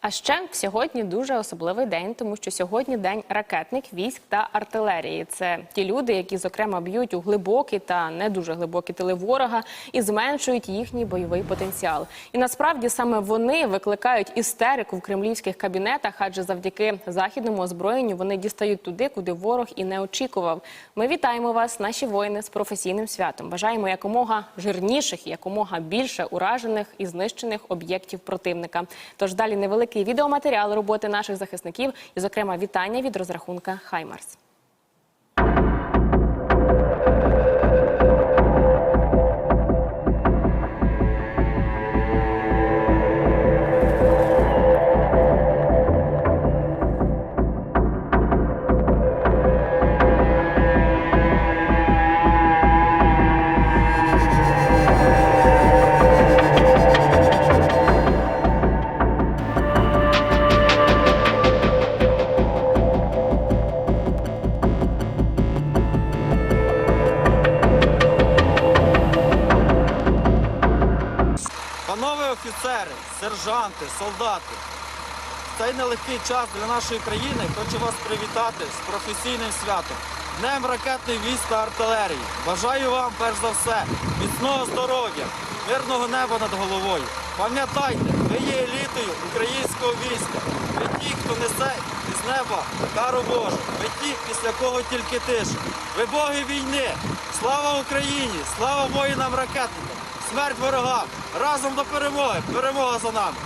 А ще сьогодні дуже особливий день, тому що сьогодні день ракетних військ та артилерії. Це ті люди, які зокрема б'ють у глибокі та не дуже глибокі тили ворога і зменшують їхній бойовий потенціал. І насправді саме вони викликають істерику в кремлівських кабінетах, адже завдяки західному озброєнню вони дістають туди, куди ворог і не очікував. Ми вітаємо вас, наші воїни, з професійним святом. Бажаємо якомога жирніших, якомога більше уражених і знищених об'єктів противника. Тож далі невеликий відеоматеріал роботи наших захисників, і, зокрема, вітання від розрахунка Хаймарс. Панове офіцери, сержанти, солдати, в цей нелегкий час для нашої країни хочу вас привітати з професійним святом. Днем ракетних військ та артилерії. Бажаю вам, перш за все, міцного здоров'я, мирного неба над головою. Пам'ятайте, ви є елітою українського війська. Ви ті, хто несе із неба кару Божу. Ви ті, після кого тільки тиша. Ви боги війни. Слава Україні! Слава воїнам ракетникам! Смерть ворогам! Разом до перемоги! Перемога за нами!